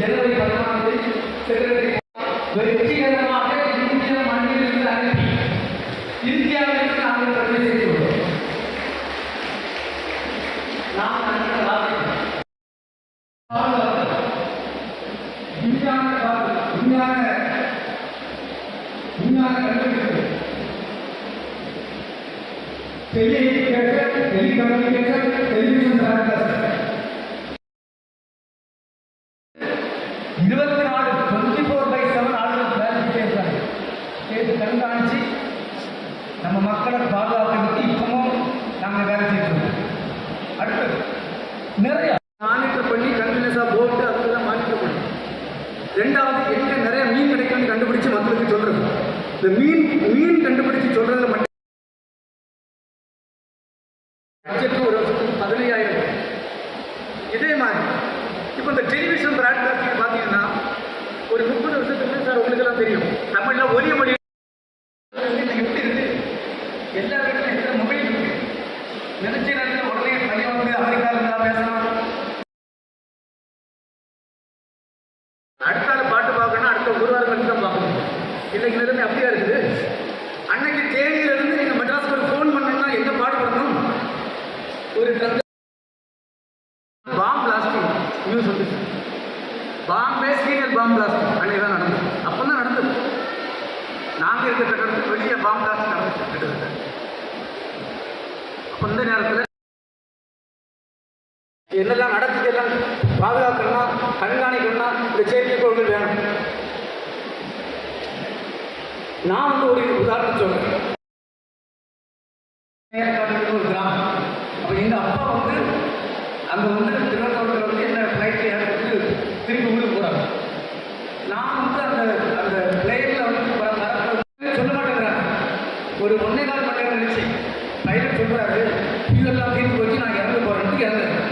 ஜனவரி பதினாலாம் தேதி செக்ரட்டரி வெற்றிகரமாக இந்திய மண்ணிலிருந்து அனுப்பி இந்தியாவிற்கு நாங்கள் பதிவு செய்துள்ளோம் நாம் விஞ்ஞான விஞ்ஞான இருபத்தி நாலு டுவெண்ட்டி ஃபோர் பை செவன் ஆளுநர் வேலை கேட்டு கண்காணிச்சு நம்ம மக்களை பாதுகாக்கிறதுக்கு இப்பவும் நாங்கள் வேலை செய்யணும் அடுத்து நிறைய மானிட்டர் பண்ணி கண்டினியூஸாக போட்டு அதுக்கெல்லாம் மானிட்டர் பண்ணி ரெண்டாவது எங்கே நிறைய மீன் கிடைக்கும்னு கண்டுபிடிச்சு மக்களுக்கு சொல்றது இந்த மீன் மீன் கண்டுபிடிச்சு சொல்றதுல மட்டும் பட்ஜெட் ஒரு வருஷத்துக்கு பதினையாயிரம் இதே மாதிரி இப்போ இந்த டெலிவிஷன் பிராட்காஸ்டிங் பார்த்தீங்கன்னா ஒரு முப்பது வருஷத்துக்கு சார் உங்களுக்கு எல்லாம் தெரியும் தமிழ்ல ஒலிய மொழி இன்னைக்கு எப்படி இருக்கு எல்லா வீட்டிலும் எத்தனை மொபைல் இருக்கு நினைச்ச நேரத்தில் உடனே பையன் வந்து அமெரிக்காவில் இருந்தா பேசலாம் அடுத்த ஆள் பாட்டு பார்க்கணும் அடுத்த ஒரு வாரம் கழிச்சு தான் பார்க்கணும் இன்னைக்கு நிலைமை அப்படியா இருக்குது அன்னைக்கு தேனியில இருந்து நீங்க மெட்ராஸ்க்கு ஒரு ஃபோன் பண்ணீங்கன்னா எங்க பாடுபடணும் ஒரு பாம் பிளாஸ்டிங் நியூஸ் வந்து பாம்பே சீரியல் பாம் பிளாஸ்டிங் அன்னைக்கு தான் நடந்தது. அப்போ தான் நடந்தது. நாங்கள் இருக்கிற கட்டடத்துக்கு வெளியே பாம் பிளாஸ்டிங் நடந்துச்சு. கிட்டத்தட்ட. அப்போ இந்த நேரத்தில் என்னெல்லாம் நடக்குது எல்லாம் பாதுகாக்கணும்னா கண்காணிக்கணும்னா இந்த செயற்கைக்கோள்கள் வேணும். நான் வந்து ஒரு உதாரணம் சொல்றேன். ஒரு கிராமம். எங்கள் அப்பா வந்து அங்கே வந்து திருவண்ணாமலையில் வந்து என்ன ஃப்ளைட்டில் ஏற்பட்டு திருப்பி ஊருக்கு போகிறாங்க நான் வந்து அந்த அந்த பிளேனில் வந்து சொல்ல மாட்டேங்கிறாங்க. ஒரு ஒன்றே நாள் மணி நேரம் கழிச்சு பைலட் சொல்கிறாரு இதெல்லாம் தீர்ந்து போச்சு நான் இறந்து போகிறேன்ட்டு இறந்துறேன்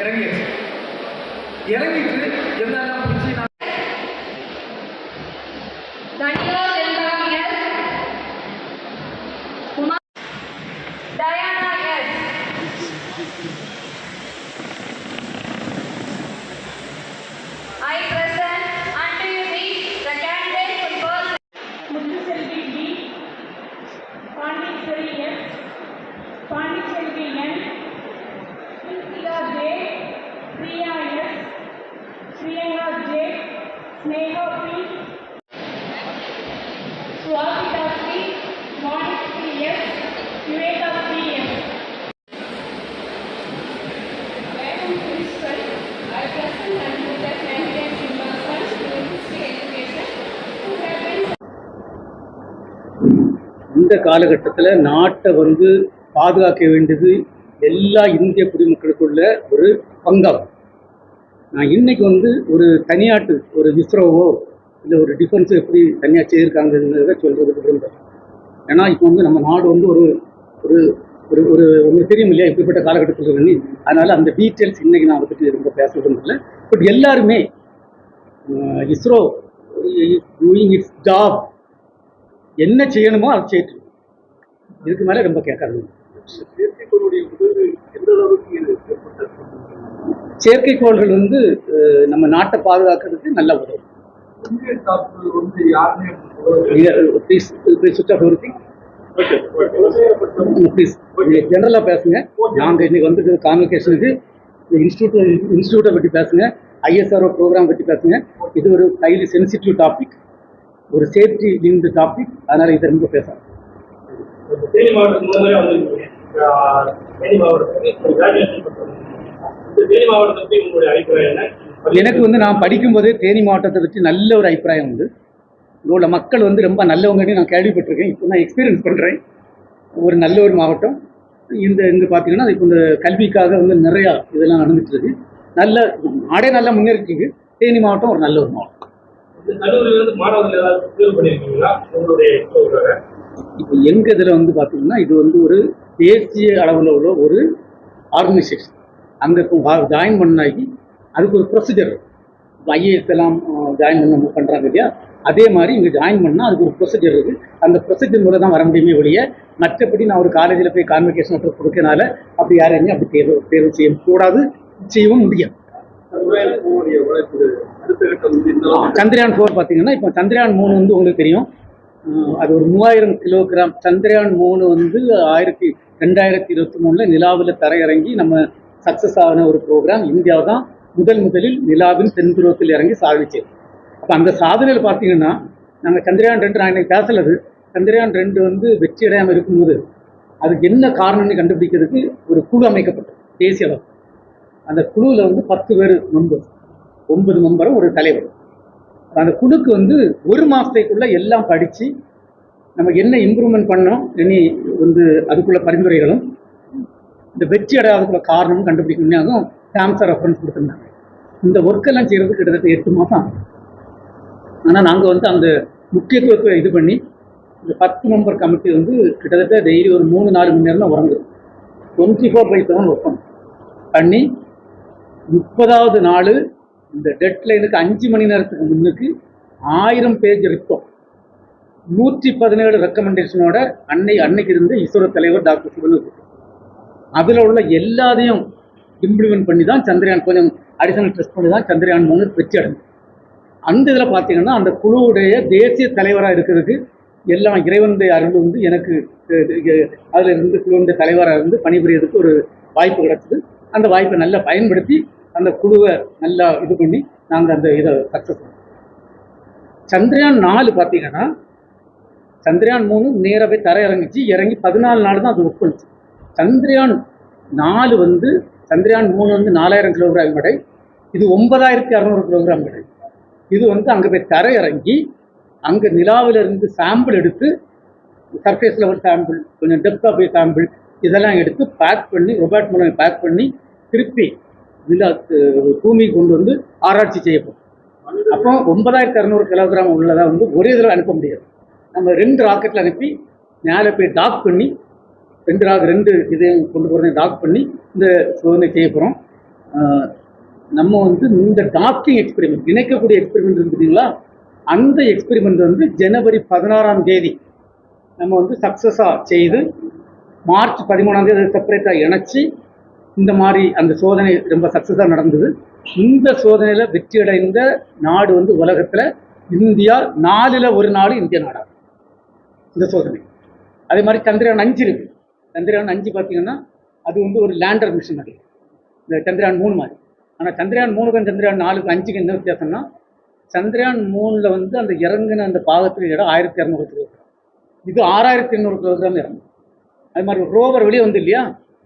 இறங்கியாச்சு. இறங்கி இந்த காலகட்டத்தில் நாட்டை வந்து பாதுகாக்க வேண்டியது எல்லா இந்திய குடிமக்களுக்குள்ள ஒரு பங்காகும். நான் இன்னைக்கு வந்து ஒரு தனியாட்டு ஒரு இஸ்ரோவோ இல்லை ஒரு டிஃபென்ஸ் எப்படி தனியாக செய்திருக்காங்கிறத சொல்கிறதுக்கு விரும்புகிறேன் ஏன்னா இப்போ வந்து நம்ம நாடு வந்து ஒரு ஒரு ஒரு ஒரு உங்களுக்கு தெரியும் இல்லையா? இப்படிப்பட்ட காலகட்டத்தில் இருந்து அதனால் அந்த டீட்டெயில்ஸ் இன்னைக்கு நான் அதை பற்றி ரொம்ப பேச விரும்பல பட் எல்லாருமே இஸ்ரோ டூயிங் இட்ஸ் ஜாப் என்ன செய்யணுமோ அதை செய்யட்டு இதுக்கு மேலே ரொம்ப கேட்காது செயற்கைக்கோள்கள் வந்து நம்ம நாட்டை பாதுகாக்கிறதுக்கு நல்ல உதவும் ஜென்ரலாக பேசுங்க. நாங்கள் இன்னைக்கு வந்து கான்வெகேஷனுக்கு இன்ஸ்டியூட் இன்ஸ்டியூட்டை பற்றி பேசுங்க. ஐஎஸ்ஆர்ஓ ப்ரோக்ராம் பற்றி பேசுங்க. இது ஒரு ஹைலி சென்சிட்டிவ் டாபிக் ஒரு சேஃப்டி லிங்க்டு டாபிக் அதனால் இதை ரொம்ப பேசலாம். தேனி மாவட்டத்துக்கு முதல்ல வந்திருக்கீங்க ஆஹ் தேனி மாவட்டத்துக்கு கிராஜுவேஷன் பண்ணுறீங்க இந்த தேனி மாவட்டத்தை பற்றி உங்களுடைய அபிப்பிராயம் என்ன? எனக்கு வந்து நான் படிக்கும்போதே தேனி மாவட்டத்தை பற்றி நல்ல ஒரு அபிப்பிராயம் உண்டு. உள்ள மக்கள் வந்து ரொம்ப நல்லவங்கன்னு நான் கேள்விப்பட்டிருக்கேன். இப்போ நான் எக்ஸ்பீரியன்ஸ் பண்ணுறேன் ஒரு நல்ல ஒரு மாவட்டம். இந்த இங்கே பார்த்தீங்கன்னா இப்போ இந்த கல்விக்காக வந்து நிறையா இதெல்லாம் நடந்துட்டு இருக்கு. நல்ல நாடே நல்லா முன்னேறிட்டு தேனி மாவட்டம் ஒரு நல்ல ஒரு மாவட்டம். இந்த கல்லூரியில இருந்து மாணவர்கள் ஏதாவது தேர்வு பண்ணியிருக்கீங்களா உங்களுடைய இப்போ எங்கள் இதில் வந்து பார்த்தீங்கன்னா இது வந்து ஒரு தேசிய அளவில் உள்ள ஒரு ஆர்கனைசேஷன் அங்கே ஜாயின் பண்ணாக்கி அதுக்கு ஒரு ப்ரொசீஜர் இப்போ ஐஏஎஸ் எல்லாம் ஜாயின் பண்ண பண்ணுறாங்க இல்லையா? அதே மாதிரி இங்கே ஜாயின் பண்ணால் அதுக்கு ஒரு ப்ரொசீஜர் இருக்குது அந்த ப்ரொசீஜர் மூலம் தான் வர முடியுமே ஒழிய மற்றபடி நான் ஒரு காலேஜில் போய் கான்வெகேஷன் லெட்டர் கொடுக்கறனால அப்படி யாரையுமே அப்படி தேர்வு தேர்வு செய்யக்கூடாது செய்யவும் முடியாது. சந்திரயான் ஃபோர் பார்த்தீங்கன்னா இப்போ சந்திரயான் மூணு வந்து உங்களுக்கு தெரியும். அது ஒரு மூவாயிரம் கிலோகிராம் சந்திரயான் மூணு வந்து ஆயிரத்தி ரெண்டாயிரத்தி இருபத்தி மூணில் நிலாவில் தரையிறங்கி நம்ம சக்ஸஸ் ஆன ஒரு ப்ரோக்ராம் இந்தியா தான் முதல் முதலில் நிலாவின் தென்துருவத்தில் இறங்கி சாதிச்சது அப்போ அந்த சாதனையில் பார்த்தீங்கன்னா நாங்கள் சந்திரயான் ரெண்டு நான் இன்னைக்கு பேசலது. சந்திரயான் ரெண்டு வந்து வெற்றி அடையாமல் இருக்கும்போது அதுக்கு என்ன காரணம்னு கண்டுபிடிக்கிறதுக்கு ஒரு குழு அமைக்கப்பட்டது. தேசிய அளவு. அந்த குழுவில் வந்து பத்து பேர் மெம்பர் ஒன்பது மெம்பரும் ஒரு தலைவர். அந்த குழுக்கு வந்து ஒரு மாதத்துக்குள்ளே எல்லாம் படித்து நம்ம என்ன இம்ப்ரூவ்மெண்ட் பண்ணோம் இனி வந்து அதுக்குள்ள பரிந்துரைகளும் இந்த வெற்றி அடையாததுக்குள்ள காரணமும் கண்டுபிடிக்கணும் சாம்சர் ரெஃபரன்ஸ் கொடுத்துருந்தாங்க. இந்த ஒர்க்கெல்லாம் செய்கிறது கிட்டத்தட்ட எட்டு மாதம் ஆனால் நாங்கள் வந்து அந்த முக்கியத்துவத்தை இது பண்ணி இந்த பத்து மெம்பர் கமிட்டி வந்து கிட்டத்தட்ட டெய்லி ஒரு மூணு நாலு மணி நேரம் தான் உறங்குது. Twenty four by seven work பண்ணி முப்பதாவது நாள் இந்த டெட்லைனுக்கு அஞ்சு மணி நேரத்துக்கு முன்னுக்கு ஆயிரம் பேஜ் ரிப்போர்ட். நூற்றி பதினேழு ரெக்கமெண்டேஷனோட அன்னை அன்னைக்கு இருந்த இஸ்ரோ தலைவர் டாக்டர் சிவனு அதில் உள்ள எல்லாத்தையும் இம்ப்ளிமெண்ட் பண்ணி தான் சந்திரயான் கொஞ்சம் அடிஷனல் டெஸ்ட் பண்ணி தான் சந்திரயான் மூணு வெற்றி அடைஞ்சு. அந்த இதில் பார்த்தீங்கன்னா அந்த குழுவுடைய தேசிய தலைவராக இருக்கிறதுக்கு எல்லாம் இறைவனுடைய அருள் வந்து எனக்கு அதில் இருந்து குழுவனுடைய தலைவராக இருந்து பணிபுரியறதுக்கு ஒரு வாய்ப்பு கிடைச்சது. அந்த வாய்ப்பை நல்லா பயன்படுத்தி அந்த குழுவை நல்லா இது பண்ணி நாங்கள் அந்த இதை சக்ஸஸ் பண்ணோம் சந்திரயான் நாலு பார்த்தீங்கன்னா சந்திரயான் மூணு நேராக போய் தரை இறங்கிச்சு இறங்கி பதினாலு நாள் தான் அது ஒர்க் பண்ணுச்சு சந்திரயான் நாலு வந்து சந்திரயான் மூணு வந்து நாலாயிரம் கிலோகிராம் கடை இது ஒன்பதாயிரத்தி அறநூறு கிலோகிராம் கடை இது வந்து அங்கே போய் தரை இறங்கி அங்கே நிலாவில இருந்து சாம்பிள் எடுத்து சர்ஃபேஸ் லெவல் சாம்பிள் கொஞ்சம் டெப்த்தாக போய் சாம்பிள் இதெல்லாம் எடுத்து பேக் பண்ணி ரொபாட் மூலம் பேக் பண்ணி திருப்பி நிலா கொண்டு வந்து ஆராய்ச்சி செய்யப்படும். அப்போ ஒன்பதாயிரத்தி அறநூறு கிலோகிராம் உள்ளதாக வந்து ஒரே இதில் அனுப்ப முடியாது. நம்ம ரெண்டு ராக்கெட்டில் அனுப்பி மேலே போய் டாக் பண்ணி ரெண்டு ராக் ரெண்டு இதையும் கொண்டு போகிறத டாக் பண்ணி இந்த சோதனை செய்ய போகிறோம் நம்ம வந்து இந்த டாக்கிங் எக்ஸ்பெரிமெண்ட் இணைக்கக்கூடிய எக்ஸ்பெரிமெண்ட் இருக்குதுங்களா அந்த எக்ஸ்பெரிமெண்ட் வந்து ஜனவரி பதினாறாம் தேதி நம்ம வந்து சக்ஸஸாக செய்து மார்ச் பதிமூணாம் தேதி செப்பரேட்டாக இணைச்சி இந்த மாதிரி அந்த சோதனை ரொம்ப சக்ஸஸாக நடந்தது. இந்த சோதனையில் வெற்றி அடைந்த நாடு வந்து உலகத்தில் இந்தியா நாலில் ஒரு நாடு இந்திய நாடாகும். இந்த சோதனை. அதே மாதிரி சந்திரயான் அஞ்சு இருக்கு. சந்திரயான் அஞ்சு பார்த்தீங்கன்னா அது வந்து ஒரு லேண்டர் மிஷின் அது. இந்த சந்திரயான் மூணு மாதிரி. ஆனால் சந்திரயான் மூணுக்கும் சந்திரயான் நாலுக்கு அஞ்சுக்கு என்ன வித்தியாசம்னா சந்திரயான் மூணில் வந்து அந்த இறங்கின அந்த பாகத்தில் இடம் ஆயிரத்தி இரநூறு கிலோகிராம் இது ஆறாயிரத்தி எண்ணூறு கிலோகிராம் இறங்கும் அது மாதிரி ரோவர் வெளியே வந்து இல்லையா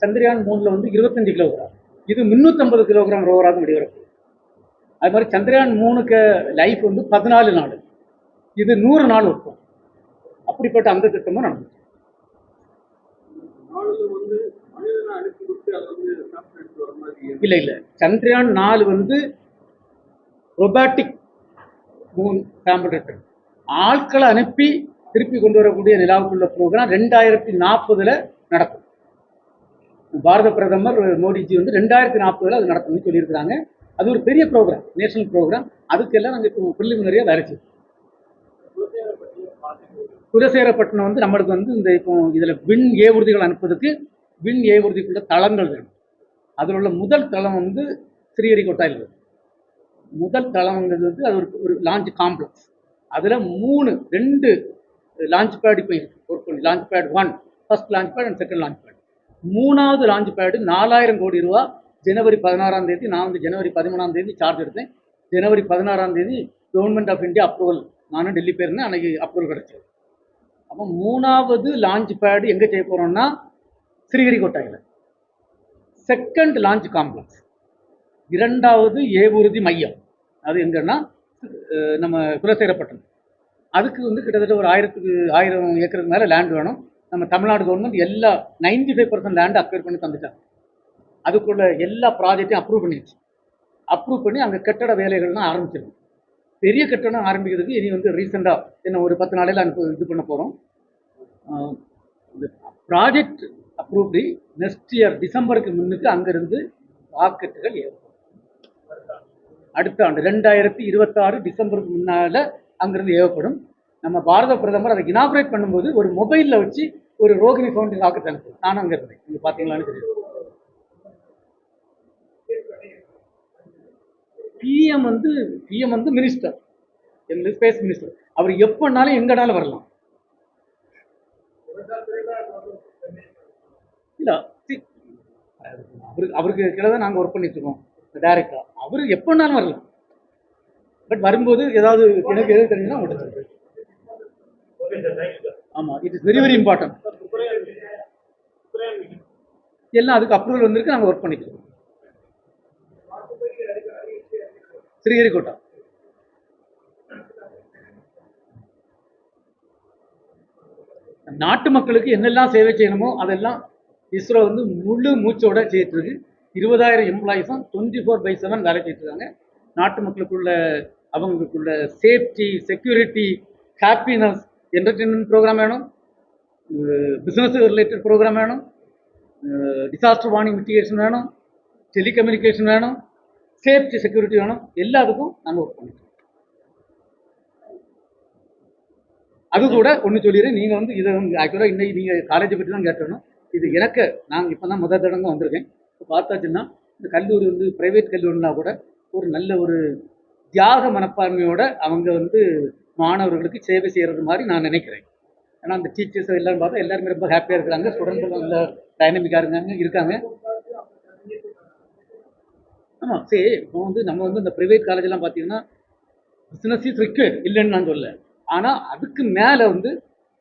சந்திரயான் மூணில் வந்து இருபத்தஞ்சு கிலோகிராம் இது முந்நூற்றம்பது கிலோகிராம் ரோவராக வெளிவரப்போகுது அது மாதிரி சந்திரயான் மூணுக்கு லைஃப் வந்து பதினாலு நாள் இது நூறு நாள் இருக்கும் அப்படிப்பட்ட அந்த திட்டமும் நடந்துச்சு. இல்லை இல்லை. சந்திரயான் நாலு வந்து ரொபாட்டிக் மூன் சாம்பிள் ரிட்டர்ன் ஆட்களை அனுப்பி திருப்பி கொண்டு வரக்கூடிய நிலாவுக்குள்ள ப்ரோக்ராம் ரெண்டாயிரத்தி நாற்பதுல நடக்கும். பாரத பிரதமர் மோடிஜி வந்து ரெண்டாயிரத்தி நாற்பதுல அது நடத்தணும்னு சொல்லியிருக்கிறாங்க. அது ஒரு பெரிய ப்ரோக்ராம் நேஷனல் ப்ரோக்ராம் அதுக்கெல்லாம் நாங்கள் இப்போ ப்ரிலிமினரியாக வேலை செய்வோம் குலசேகரப்பட்டினம் வந்து நம்மளுக்கு வந்து இந்த இப்போ இதில் விண் ஏவூர்திகள் அனுப்புவதுக்கு விண் ஏவூர்திக்குள்ள தளங்கள் வேணும். அதில் உள்ள முதல் தளம் வந்து ஸ்ரீஹரிகோட்டாயில் இருக்கு முதல் தளம்ங்கிறது வந்து அது ஒரு ஒரு லான்ச் காம்ப்ளெக்ஸ் அதில் மூணு ரெண்டு லான்ச் பேட் இப்போ ஒரு work launch pad one first launch pad and second launch pad மூணாவது லான்ச் பேடு நாலாயிரம் கோடி ரூபா. ஜனவரி பதினாறாம் தேதி நான் வந்து ஜனவரி பதிமூணாம் தேதி சார்ஜ் எடுத்தேன். ஜனவரி பதினாறாம் தேதி கவர்மெண்ட் ஆஃப் இந்தியா அப்ரூவல் நானும் டெல்லி போயிருந்தேன் அன்னைக்கு அப்ரூவல் கிடச்சிது. அப்போ மூணாவது லான்ச் பேடு எங்கே செய்ய போகிறோம்னா ஸ்ரீஹரிகோட்டையில். செகண்ட் லான்ச் காம்ப்ளெக்ஸ் இரண்டாவது ஏவூர்தி மையம். அது எங்கன்னா நம்ம குலசேரப்பட்டினம் அதுக்கு வந்து கிட்டத்தட்ட ஒரு ஆயிரத்துக்கு ஆயிரம் ஏக்கருக்கு மேலே லேண்ட் வேணும். நம்ம தமிழ்நாடு கவர்மெண்ட் எல்லா ninety five percent land acquire பண்ணி தந்துட்டாங்க. அதுக்குள்ள எல்லா ப்ராஜெக்டையும் அப்ரூவ் பண்ணிடுச்சு. அப்ரூவ் பண்ணி அங்கே கட்டட வேலைகள்லாம் ஆரம்பிச்சிருக்கு பெரிய கட்டடம் ஆரம்பிக்கிறதுக்கு இனி வந்து ரீசெண்டாக என்ன ஒரு பத்து நாளையில் அனுப்ப இது பண்ண போகிறோம் இந்த ப்ராஜெக்ட் அப்ரூவ்டு நெக்ஸ்ட் இயர் டிசம்பருக்கு முன்னுக்கு அங்கேருந்து ராக்கெட்டுகள் ஏறும். அடுத்த ஆண்டு ரெண்டாயிரத்தி இருபத்தாறு டிசம்பருக்கு முன்னால் அங்கிருந்து ஏவப்படும். நம்ம பாரத பிரதமர் அதை இனாபரேட் பண்ணும்போது ஒரு மொபைலில் வச்சு ஒரு ரோகிணி ஃபவுண்டன் ஆக்க தனக்கு நானும் அங்கே இருந்தேன். நீங்கள் பார்த்தீங்களான்னு தெரியும் பிஎம் வந்து பிஎம் வந்து மினிஸ்டர் எங்கள் ஸ்பேஸ் மினிஸ்டர் அவர் எப்போனாலும் எங்கனாலும் வரலாம். இல்லை அவருக்கு அவருக்கு கீழே தான் நாங்கள் ஒர்க் பண்ணிட்டு இருக்கோம். டைரக்டாக அவர் எப்போனாலும் வரலாம். பட் வரும்போது ஏதாவது எனக்கு எது தெரிஞ்சுன்னா உங்கள்கிட்ட சொல்கிறேன் okay sir thank you sir ஆமாம் it is very very important எல்லாம் அதுக்கு அப்ரூவல் வந்திருக்கு நாங்கள் ஒர்க் பண்ணிக்கிறோம். ஸ்ரீஹரிகோட்டா நாட்டு மக்களுக்கு என்னெல்லாம் சேவை செய்யணுமோ அதெல்லாம் இஸ்ரோ வந்து முழு மூச்சோட செய்யிட்டு இருக்கு இருபதாயிரம் எம்ப்ளாயிஸும் டுவெண்ட்டி ஃபோர் பை செவன் வேலை செய்யிட்டு இருக்காங்க நாட்டு மக்களுக்குள்ள அவங்களுக்குள்ள safety security happiness entertainment programme வேணும் பிஸ்னஸ் ரிலேட்டட் ப்ரோக்ராம் வேணும் டிசாஸ்டர் வார்னிங் மிட்டிகேஷன் வேணும் டெலிகம்யூனிகேஷன் வேணும் சேஃப்டி செக்யூரிட்டி வேணும் எல்லாத்துக்கும் நாங்கள் ஒர்க் பண்ணிட்டோம் அது கூட ஒன்று சொல்லிடுறேன் நீங்கள் வந்து இதை வந்து ஆக்சுவலாக இன்னைக்கு நீங்கள் காலேஜை பற்றி தான் கேட்டணும். இது எனக்கு நான் இப்போ தான் முதல் தடங்க வந்திருக்கேன். இப்போ பார்த்தாச்சுன்னா இந்த கல்லூரி வந்து ப்ரைவேட் கல்லூரினா கூட ஒரு நல்ல ஒரு தியாக மனப்பான்மையோட அவங்க வந்து மாணவர்களுக்கு சேவை செய்கிறது மாதிரி நான் நினைக்கிறேன். ஏன்னா அந்த டீச்சர்ஸ் எல்லாரும் பார்த்தா எல்லாருமே ரொம்ப ஹாப்பியாக இருக்கிறாங்க. ஸ்டூடெண்ட்ஸ் நல்ல டைனமிக்காக இருக்காங்க இருக்காங்க. ஆமாம் சரி இப்போ வந்து நம்ம வந்து இந்த ப்ரைவேட் காலேஜெல்லாம் பார்த்தீங்கன்னா பிஸ்னஸ் இஸ் ரிக்வயர்ட் இல்லைன்னு நான் சொல்ல ஆனால் அதுக்கு மேலே வந்து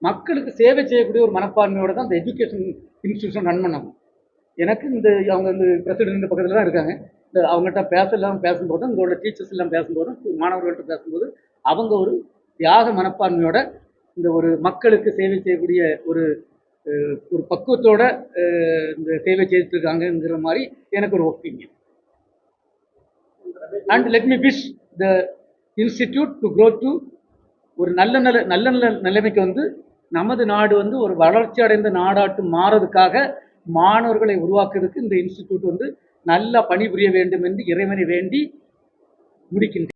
மக்களுக்கு சேவை செய்யக்கூடிய ஒரு மனப்பான்மையோட தான் இந்த எஜுகேஷன் இன்ஸ்டியூஷன் ரன் பண்ணணும். எனக்கு இந்த அவங்க வந்து பிரசிடென்ட் பக்கத்தில் தான் இருக்காங்க. இந்த அவங்ககிட்ட பேசலாம் பேசும்போது இங்கோட டீச்சர்ஸ் எல்லாம் பேசும்போது மாணவர்கள்ட்ட பேசும்போது அவங்க ஒரு தியாக மனப்பான்மையோட இந்த ஒரு மக்களுக்கு சேவை செய்யக்கூடிய ஒரு ஒரு பக்குவத்தோட இந்த சேவை செய்துட்டு இருக்காங்கங்கிற மாதிரி எனக்கு ஒரு opinion and let me wish the institute to grow to ஒரு நல்ல நல்ல நல்ல நல்ல நிலைமைக்கு வந்து நமது நாடு வந்து ஒரு வளர்ச்சி அடைந்த நாடாட்டு மாறதுக்காக மாணவர்களை உருவாக்குறதுக்கு இந்த இன்ஸ்டிடியூட் வந்து நல்லா பணிபுரிய வேண்டும் என்று இறைவனை வேண்டி முடிக்கின்றேன்.